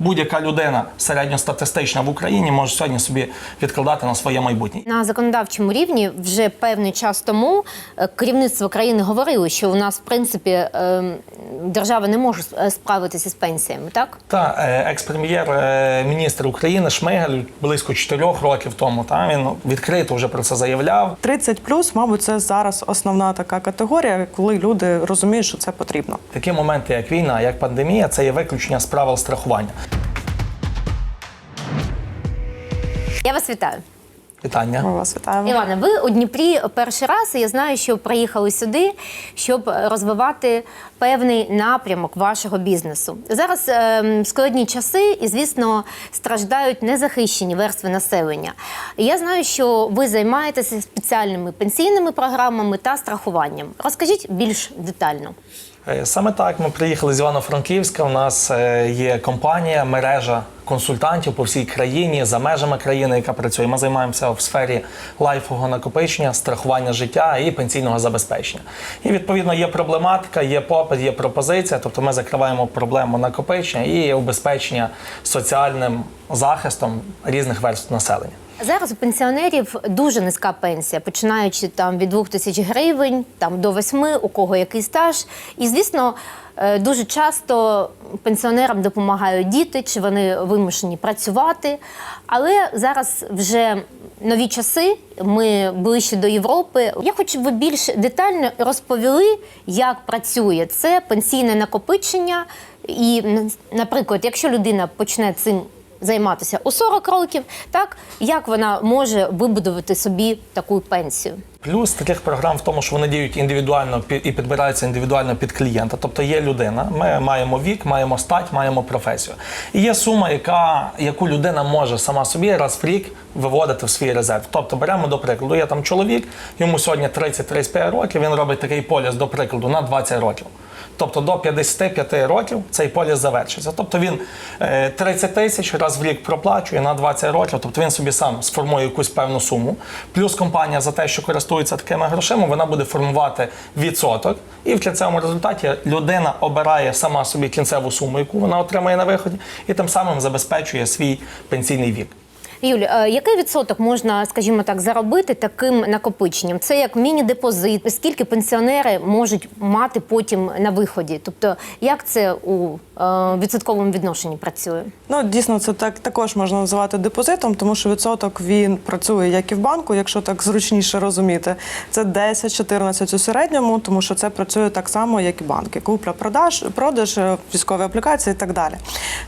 будь-яка людина середньостатистична в Україні може сьогодні собі відкладати на своє майбутнє. На законодавчому рівні вже певний час тому е, керівництво країни говорило, що у нас в принципі е, держава не може е, справитися з пенсіями, так? Та е, екс-прем'єр е, міністр України Шмигаль близько чотирьох років тому. Та він відкрито вже про це заявляв. 30 плюс, мабуть, це зараз основна така категорія, коли люди розуміють, що це потрібно. Такі моменти, як війна, як пандемія, це є виключення з правил страхування. Я вас вітаю. Вітання. Ми вас вітаємо. Івана, ви у Дніпрі перший раз, і я знаю, що приїхали сюди, щоб розвивати певний напрямок вашого бізнесу. Зараз е, складні часи, і звісно, страждають незахищені верстви населення. І Я знаю, що ви займаєтеся спеціальними пенсійними програмами та страхуванням. Розкажіть більш детально. Е, Саме так ми приїхали з Івано-Франківська. У нас е, є компанія, мережа консультантів по всій країні за межами країни, яка працює. Ми займаємося в сфері лайфового накопичення, страхування життя і пенсійного забезпечення. І відповідно є проблематика, є попит, є пропозиція. Тобто ми закриваємо проблему накопичення і убезпечення соціальним захистом різних верств населення. Зараз у пенсіонерів дуже низька пенсія, починаючи там від 2 тисяч гривень, там до 8, у кого який стаж. І звісно, е, дуже часто пенсіонерам допомагають діти, чи вони вимушені працювати. Але зараз вже нові часи, ми ближче до Європи. Я хочу, щоб ви більш детально розповіли, як працює це пенсійне накопичення. І, наприклад, якщо людина почне цим займатися у 40 років, так як вона може вибудувати собі таку пенсію? Плюс таких програм в тому, що вони діють індивідуально і підбираються індивідуально під клієнта. Тобто є людина, ми маємо вік, маємо стать, маємо професію. І є сума, яка, яку людина може сама собі раз в рік виводити в свій резерв. Тобто беремо до прикладу, є там чоловік, йому сьогодні 30-35 років, він робить такий поліс, до прикладу, на 20 років. Тобто до 55 років цей поліс завершиться. Тобто він е, 30 тисяч раз в рік проплачує на 20 років, тобто він собі сам сформує якусь певну суму. Плюс компанія за те, що користується такими грошима, вона буде формувати відсоток. І в кінцевому результаті людина обирає сама собі кінцеву суму, яку вона отримає на виході, і тим самим забезпечує свій пенсійний вік. Юлі, е, який відсоток можна, скажімо так, заробити таким накопиченням? Це як міні-депозит. Скільки пенсіонери можуть мати потім на виході? Тобто, як це у відсотковому відношенні працює? Ну дійсно, це так також можна називати депозитом, тому що відсоток він працює як і в банку, якщо так зручніше розуміти. Це 10-14 у середньому, тому що це працює так само, як і банки. Купля, продаж, продаж, е, військові аплікації і так далі.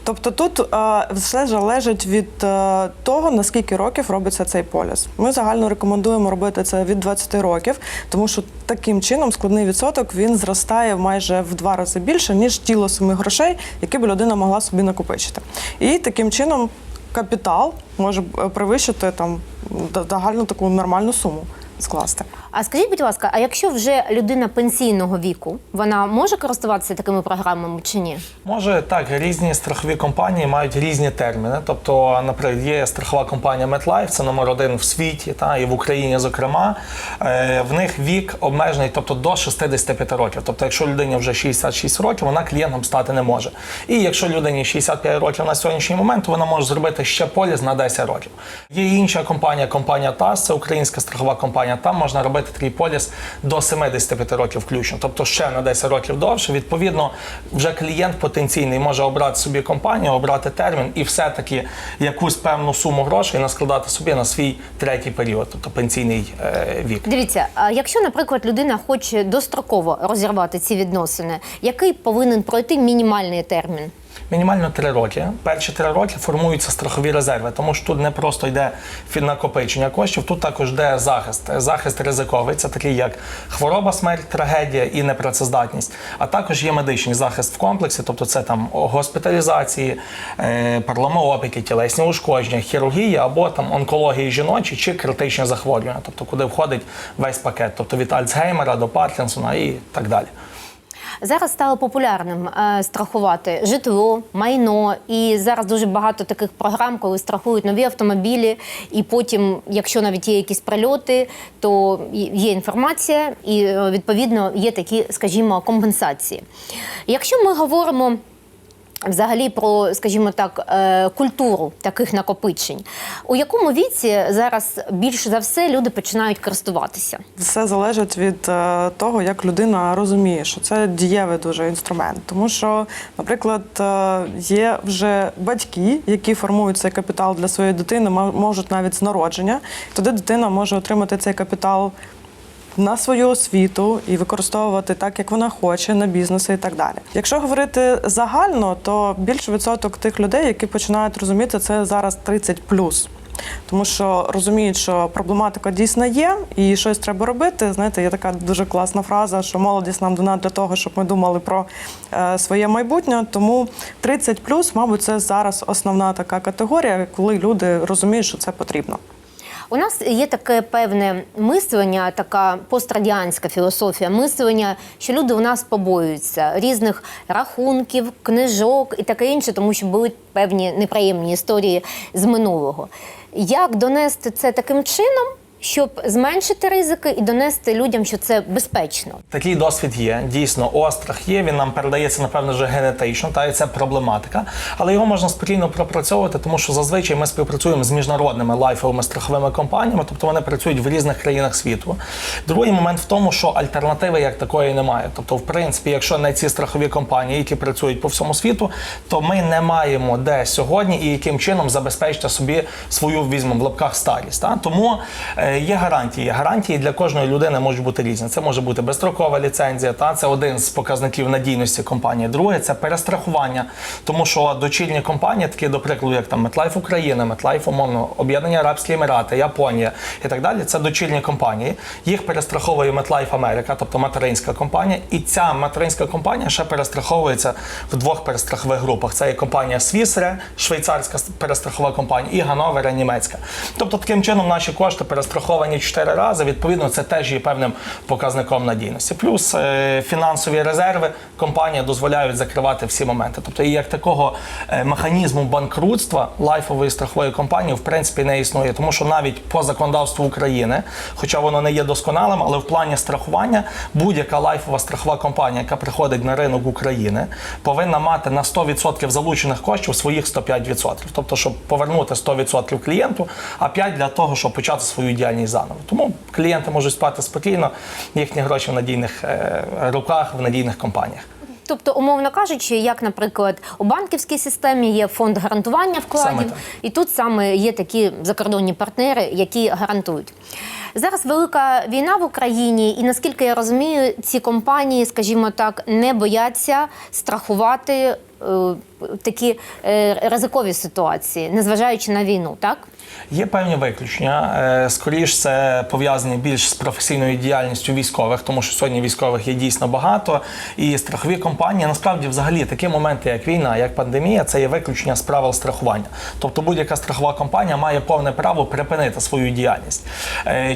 Тобто тут е, все залежить від е, того, наскільки років робиться цей поліс. Ми загально рекомендуємо робити це від 20 років, тому що таким чином складний відсоток він зростає майже в два рази більше, ніж тіло самих грошей, які б людина могла собі накопичити. І таким чином капітал може е, перевищити там загальну таку нормальну суму скласти. А скажіть, будь ласка, а якщо вже людина пенсійного віку, вона може користуватися такими програмами чи ні? Може так, різні страхові компанії мають різні терміни. Тобто, наприклад, є страхова компанія MetLife, це номер один в світі, та і в Україні, зокрема. Е, в них вік обмежений, тобто до 65 років. Тобто, якщо людині вже 66 років, вона клієнтом стати не може. І якщо людині 65 років на сьогоднішній момент, то вона може зробити ще поліс на 10 років. Є інша компанія, компанія ТАС, це українська страхова компанія. Там можна робити такий поліс до 75 років включно, тобто ще на 10 років довше. Відповідно, вже клієнт потенційний може обрати собі компанію, обрати термін і все-таки якусь певну суму грошей наскладати собі на свій третій період, тобто пенсійний е, вік. Дивіться, а якщо, наприклад, людина хоче достроково розірвати ці відносини, який повинен пройти мінімальний термін? Мінімально три роки. Перші три роки формуються страхові резерви, тому що тут не просто йде накопичення коштів, тут також йде захист. Захист ризиковий, це такий як хвороба, смерть, трагедія і непрацездатність. А також є медичний захист в комплексі, тобто це там госпіталізації, е, переломоопіки, тілесні ушкодження, хірургія або там онкології жіночі чи критичні захворювання, тобто куди входить весь пакет, тобто від Альцгеймера до Паркінсона і так далі. Зараз стало популярним е, страхувати житло, майно, і зараз дуже багато таких програм, коли страхують нові автомобілі, і потім, якщо навіть є якісь прильоти, то є інформація, і е, відповідно є такі, скажімо, компенсації. Якщо ми говоримо Взагалі про, скажімо так, е, культуру таких накопичень. У якому віці зараз більше за все люди починають користуватися? Все залежить від е, того, як людина розуміє, що це дієвий дуже інструмент. Тому що, наприклад, е, є вже батьки, які формують цей капітал для своєї дитини, мо- можуть навіть з народження. Тоді дитина може отримати цей капітал на свою освіту і використовувати так, як вона хоче, на бізнеси і так далі. Якщо говорити загально, то більше відсоток тих людей, які починають розуміти, це зараз 30 тому що розуміють, що проблематика дійсно є, і щось треба робити. Знаєте, є така дуже класна фраза, що молодість нам дана для того, щоб ми думали про е, своє майбутнє. Тому 30 мабуть, це зараз основна така категорія, коли люди розуміють, що це потрібно. У нас є таке певне мислення, така пострадянська філософія мислення, що люди у нас побоюються різних рахунків, книжок і таке інше, тому що були певні неприємні історії з минулого. Як донести це таким чином, щоб зменшити ризики і донести людям, що це безпечно? Такий досвід є, дійсно, острах є. Він нам передається, напевно, вже генетично, та і це проблематика. Але його можна спокійно пропрацьовувати, тому що зазвичай ми співпрацюємо з міжнародними лайфовими страховими компаніями, тобто вони працюють в різних країнах світу. Другий момент в тому, що альтернативи як такої немає. Тобто, в принципі, якщо не ці страхові компанії, які працюють по всьому світу, то ми не маємо де сьогодні і яким чином забезпечити собі свою візьмемо в лапках старість. Та? Тому е, є гарантії. Гарантії для кожної людини можуть бути різні. Це може бути безстрокова ліцензія, та це один з показників надійності компанії. Друге це перестрахування, тому що дочільні компанії, такі до прикладу, як там MetLife Україна, MetLife, умовно, Об'єднані Арабські Емірати, Японія і так далі. Це дочільні компанії. Їх перестраховує MetLife Америка, тобто материнська компанія. І ця материнська компанія ще перестраховується в двох перестрахових групах. Це є компанія Swissre, швейцарська перестрахова компанія, і Ганновера, німецька. Тобто, таким чином наші кошти перестраховані чотири рази. Відповідно, це теж є певним показником надійності. Плюс е, фінансові резерви компанія дозволяють закривати всі моменти. Тобто, як такого е, механізму банкрутства лайфової страхової компанії в принципі не існує, тому що навіть по законодавству України, хоча воно не є досконалим, але в плані страхування будь-яка лайфова страхова компанія, яка приходить на ринок України, повинна мати на 100% залучених коштів своїх 105%. Тобто, щоб повернути 100% клієнту, а 5% для того, щоб почати свою діяльність заново. Тому клієнти можуть спати спокійно, їхні гроші в надійних е, руках, в надійних компаніях. Тобто, умовно кажучи, як, наприклад, у банківській системі є фонд гарантування вкладів, і тут саме є такі закордонні партнери, які гарантують. Зараз велика війна в Україні, і наскільки я розумію, ці компанії, скажімо так, не бояться страхувати е, такі е, ризикові ситуації, незважаючи на війну, так? Є певні виключення. Е, Скоріш це пов'язані більш з професійною діяльністю військових, тому що сьогодні військових є дійсно багато. І страхові компанії насправді взагалі такі моменти, як війна, як пандемія, це є виключення з правил страхування. Тобто будь-яка страхова компанія має повне право припинити свою діяльність.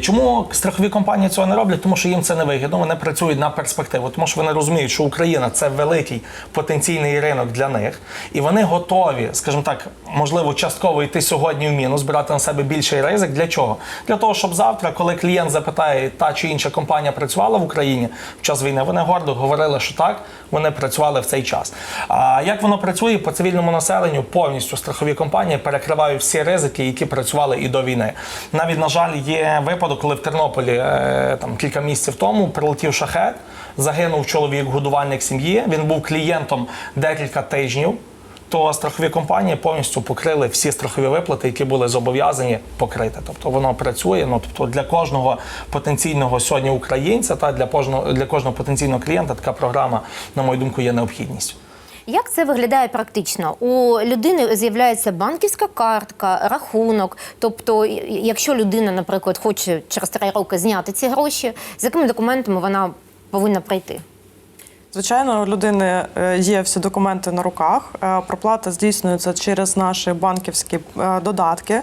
Чому страхові компанії цього не роблять? Тому що їм це не вигідно. Вони працюють на перспективу, тому що вони розуміють, що Україна це великий потенційний ринок для них, і вони готові, скажімо так, можливо, частково йти сьогодні в мінус, брати на себе більший ризик. Для чого? Для того, щоб завтра, коли клієнт запитає, та чи інша компанія працювала в Україні в час війни, вони гордо говорили, що так, вони працювали в цей час. А як воно працює по цивільному населенню? Повністю страхові компанії перекривають всі ризики, які працювали і до війни. Навіть на жаль, є випадок, коли в Тернополі е, там кілька місяців тому прилетів шахет, загинув чоловік, годувальник сім'ї. Він був клієнтом декілька тижнів то страхові компанії повністю покрили всі страхові виплати, які були зобов'язані покрити. Тобто воно працює. Ну тобто для кожного потенційного сьогодні українця та для кожного для кожного потенційного клієнта така програма, на мою думку, є необхідністю. Як це виглядає практично? У людини з'являється банківська картка, рахунок. Тобто, якщо людина, наприклад, хоче через три роки зняти ці гроші, з якими документами вона повинна прийти? Звичайно, у людини е, є всі документи на руках. Е, Проплата здійснюється через наші банківські е, додатки.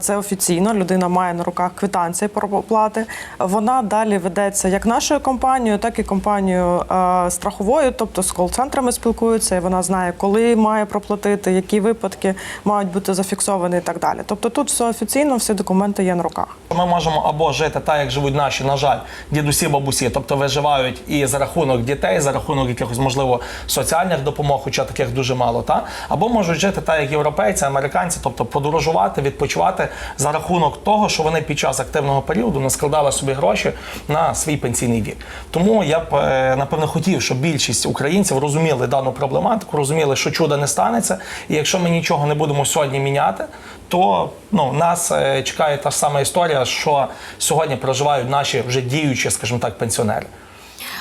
Це офіційно. Людина має на руках квитанції про оплати. Вона далі ведеться як нашою компанією, так і компанією страховою, тобто з кол-центрами спілкується, і вона знає, коли має проплатити, які випадки мають бути зафіксовані і так далі. Тобто тут все офіційно, всі документи є на руках. Ми можемо або жити так, як живуть наші, на жаль, дідусі, бабусі, тобто виживають і за рахунок дітей, за рахунок рахунок якихось, можливо, соціальних допомог, хоча таких дуже мало, та або можуть жити так, як європейці, американці, тобто подорожувати, відпочивати за рахунок того, що вони під час активного періоду не складали собі гроші на свій пенсійний вік. Тому я б е, напевно хотів, щоб більшість українців розуміли дану проблематику, розуміли, що чуда не станеться, і якщо ми нічого не будемо сьогодні міняти, то ну нас е, чекає та ж сама історія, що сьогодні проживають наші вже діючі, скажімо так, пенсіонери.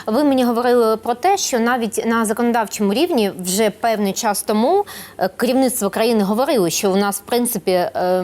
Ви мені говорили про те, що навіть на законодавчому рівні вже певний час тому е, керівництво країни говорило, що у нас в принципі е,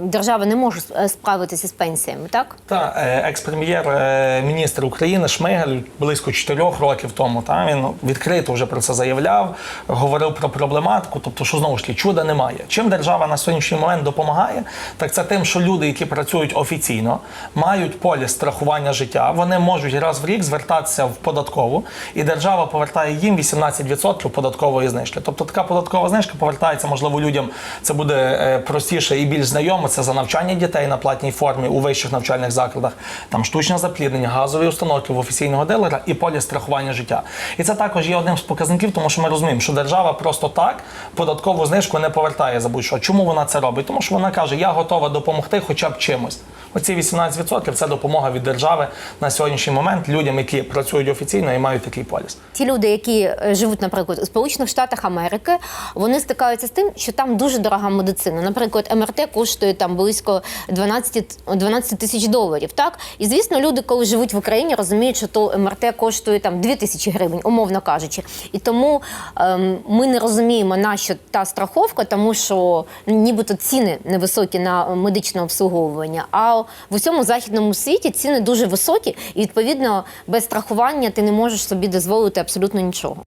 держава не може е, справитися з пенсіями, так? Та е, екс-прем'єр е, міністр України Шмигаль близько чотирьох років тому. Та він відкрито вже про це заявляв, говорив про проблематику. Тобто, що знову ж таки чуда немає. Чим держава на сьогоднішній момент допомагає, так це тим, що люди, які працюють офіційно, мають поліс страхування життя. Вони можуть раз в рік звертатися в податкову, і держава повертає їм 18% податкової знижки. Тобто така податкова знижка повертається, можливо, людям це буде е, простіше і більш знайомо. Це за навчання дітей на платній формі у вищих навчальних закладах, там штучне запліднення, газові установки в офіційного дилера і поліс страхування життя. І це також є одним з показників, тому що ми розуміємо, що держава просто так податкову знижку не повертає за будь-що. Чому вона це робить? Тому що вона каже, я готова допомогти хоча б чимось. Оці 18% це допомога від держави на сьогоднішній момент людям, які працюють офіційно і мають такий поліс. Ті люди, які е, живуть, наприклад, у Сполучених Штатах Америки, вони стикаються з тим, що там дуже дорога медицина. Наприклад, МРТ коштує там близько 12, 12 тисяч доларів. Так і звісно, люди, коли живуть в Україні, розуміють, що то МРТ коштує там 2 тисячі гривень, умовно кажучи. І тому ем, ми не розуміємо, на що та страховка, тому що нібито ціни невисокі на медичне обслуговування. А в усьому західному світі ціни дуже високі, і відповідно без страхування ти не можеш собі дозволити абсолютно нічого.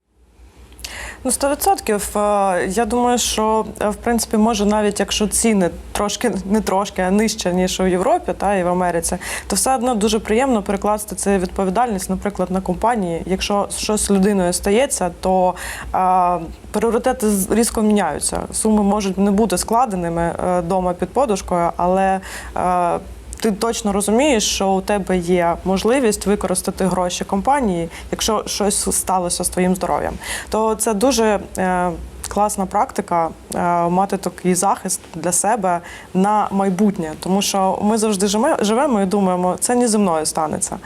Ну, 100%. Е, Я думаю, що е, в принципі може навіть якщо ціни трошки не трошки, а нижче ніж у Європі та і в Америці, то все одно дуже приємно перекласти це відповідальність, наприклад, на компанії. Якщо щось з людиною стається, то е, пріоритети різко міняються. Суми можуть не бути складеними вдома під подушкою, але е, ти точно розумієш, що у тебе є можливість використати гроші компанії, якщо щось сталося з твоїм здоров'ям. То це дуже е, класна практика е, мати такий захист для себе на майбутнє, тому що ми завжди живемо, і думаємо, це не зі мною станеться.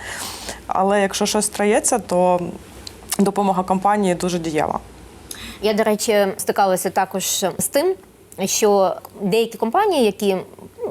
Але якщо щось стається, то допомога компанії дуже дієва. Я, до речі, стикалася також з тим, що деякі компанії, які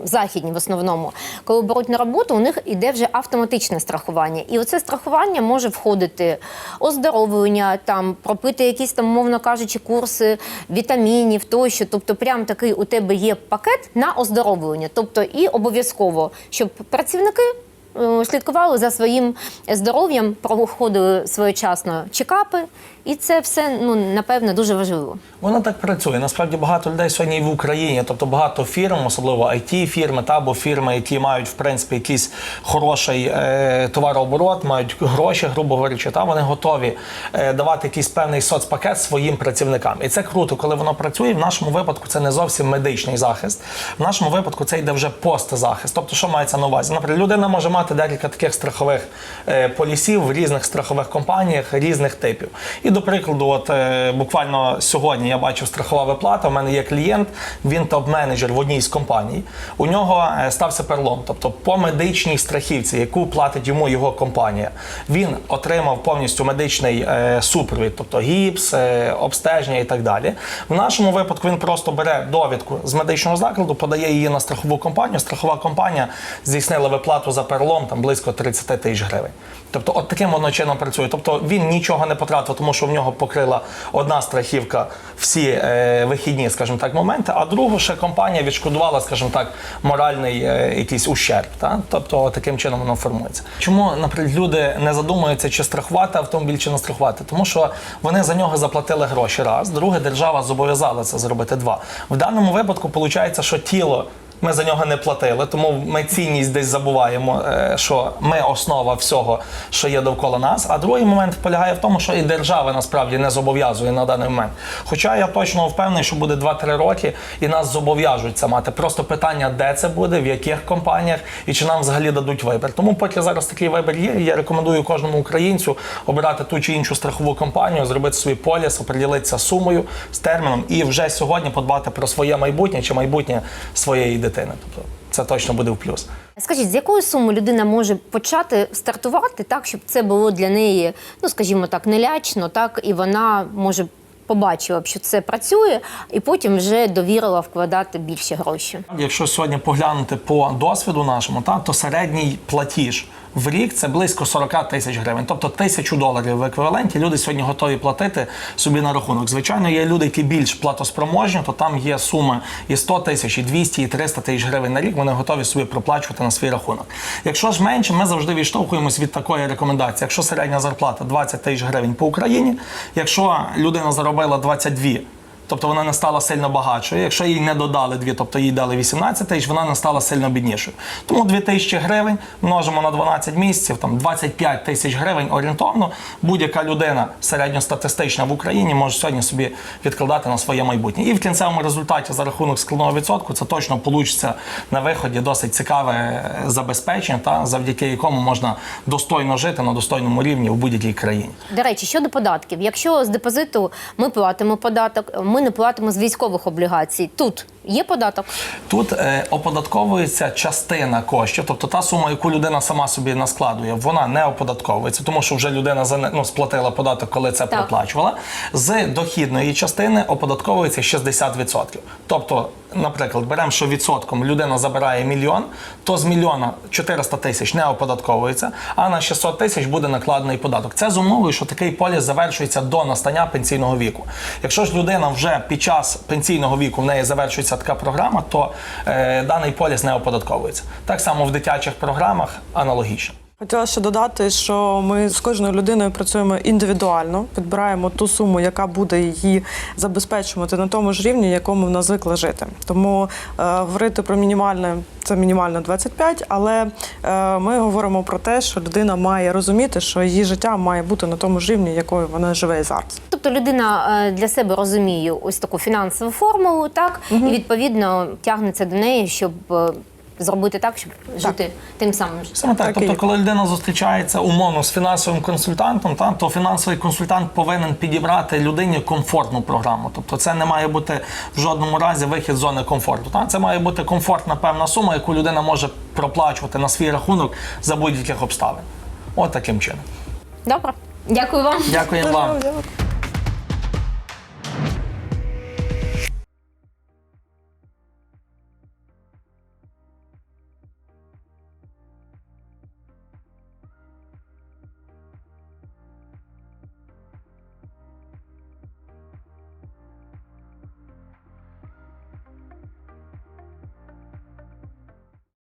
західні в основному, коли беруть на роботу, у них іде вже автоматичне страхування. І оце страхування може входити оздоровлення, там пропити якісь там, мовно кажучи, курси вітамінів, тощо. Тобто, прям такий у тебе є пакет на оздоровлення. Тобто, і обов'язково, щоб працівники. Е, Слідкували за своїм здоров'ям, проходили своєчасно чекапи, і це все ну напевно дуже важливо. Воно так працює. Насправді багато людей сьогодні в Україні, тобто багато фірм, особливо it фірми та або фірми, які мають в принципі якийсь хороший е, товарооборот, мають гроші, грубо говорячи, та вони готові е, давати якийсь певний соцпакет своїм працівникам. І це круто, коли воно працює. В нашому випадку це не зовсім медичний захист. В нашому випадку це йде вже постзахист. Тобто, що мається на увазі? Наприклад, людина може мати декілька таких страхових е, полісів в різних страхових компаніях різних типів. І до прикладу, от е, буквально сьогодні я бачив страхова виплата. У мене є клієнт, він топ-менеджер в одній з компаній. У нього е, стався перелом, тобто по медичній страхівці, яку платить йому його компанія. Він отримав повністю медичний супровід, тобто гіпс, обстеження і так далі. В нашому випадку він просто бере довідку з медичного закладу, подає її на страхову компанію. Страхова компанія здійснила виплату за перелом там близько 30 тисяч гривень. Тобто, от таким воно чином працює. Тобто він нічого не потратив, тому що в нього покрила одна страхівка всі е, вихідні, скажімо так, моменти, а другу ще компанія відшкодувала, скажімо так, моральний е, якийсь ущерб. Та? Тобто таким чином воно формується. Чому, наприклад, люди не задумуються, чи страхувати автомобіль, чи не страхувати? Тому що вони за нього заплатили гроші раз. Друге, держава зобов'язала це зробити два. В даному випадку виходить, що тіло Ми за нього не платили, тому ми цінність десь забуваємо, е, що ми основа всього, що є довкола нас. А другий момент полягає в тому, що і держава насправді не зобов'язує на даний момент. Хоча я точно впевнений, що буде 2-3 роки, і нас зобов'яжуть це мати. Просто питання, де це буде, в яких компаніях і чи нам взагалі дадуть вибір. Тому, поки зараз такий вибір є, я рекомендую кожному українцю обирати ту чи іншу страхову компанію, зробити свій поліс, оприділитися сумою, з терміном і вже сьогодні подбати про своє майбутнє чи майбутнє своєї дитини. Тобто це точно буде в плюс. Скажіть, з якої суми людина може почати стартувати так, щоб це було для неї, ну скажімо так, нелячно, так і вона може побачила, б, що це працює, і потім вже довірила вкладати більше гроші. Якщо сьогодні поглянути по досвіду нашому, та, то середній платіж в рік це близько 40 тисяч гривень, тобто тисячу доларів в еквіваленті. Люди сьогодні готові платити собі на рахунок. Звичайно, є люди, які більш платоспроможні, то там є суми і 100 тисяч, і 200, і 300 тисяч гривень на рік. Вони готові собі проплачувати на свій рахунок. Якщо ж менше, ми завжди відштовхуємось від такої рекомендації. Якщо середня зарплата 20 тисяч гривень по Україні, якщо людина заробила 22 Тобто вона не стала сильно багатшою. Якщо їй не додали дві, тобто їй дали 18 тисяч, вона не стала сильно біднішою. Тому 2 тисячі гривень множимо на 12 місяців, там 25 тисяч гривень орієнтовно. Будь-яка людина середньостатистична в Україні може сьогодні собі відкладати на своє майбутнє. І в кінцевому результаті за рахунок складного відсотку це точно получиться на виході досить цікаве забезпечення, та завдяки якому можна достойно жити на достойному рівні в будь-якій країні. До речі, щодо податків, якщо з депозиту ми платимо податок, ми не платимо з військових облігацій. Тут є податок. Тут е, оподатковується частина коштів, тобто та сума, яку людина сама собі наскладує, вона не оподатковується, тому що вже людина за ну, сплатила податок, коли це Так. проплачувала. З дохідної частини оподатковується 60%. Тобто, наприклад, беремо, що відсотком людина забирає мільйон, то з мільйона 400 тисяч не оподатковується, а на 600 тисяч буде накладений податок. Це з умовою, що такий поліс завершується до настання пенсійного віку. Якщо ж людина вже під час пенсійного віку в неї завершується така програма, то е, даний поліс не оподатковується. Так само в дитячих програмах аналогічно. Хотіла ще додати, що ми з кожною людиною працюємо індивідуально, підбираємо ту суму, яка буде її забезпечувати на тому ж рівні, якому вона звикла жити. Тому е, говорити про мінімальне це мінімально 25, але е, ми говоримо про те, що людина має розуміти, що її життя має бути на тому ж рівні, якою вона живе і зараз. Тобто людина е, для себе розуміє ось таку фінансову формулу, так і відповідно тягнеться до неї, щоб е, зробити так, щоб жити тим самим. життям. Саме так. Так тобто, коли людина зустрічається умовно з фінансовим консультантом, та, то фінансовий консультант повинен підібрати людині комфортну програму. Тобто це не має бути в жодному разі вихід з зони комфорту. Та? Це має бути комфортна певна сума, яку людина може проплачувати на свій рахунок за будь-яких обставин. От таким чином. Добре, дякую вам. Дякуємо вам. Дякую.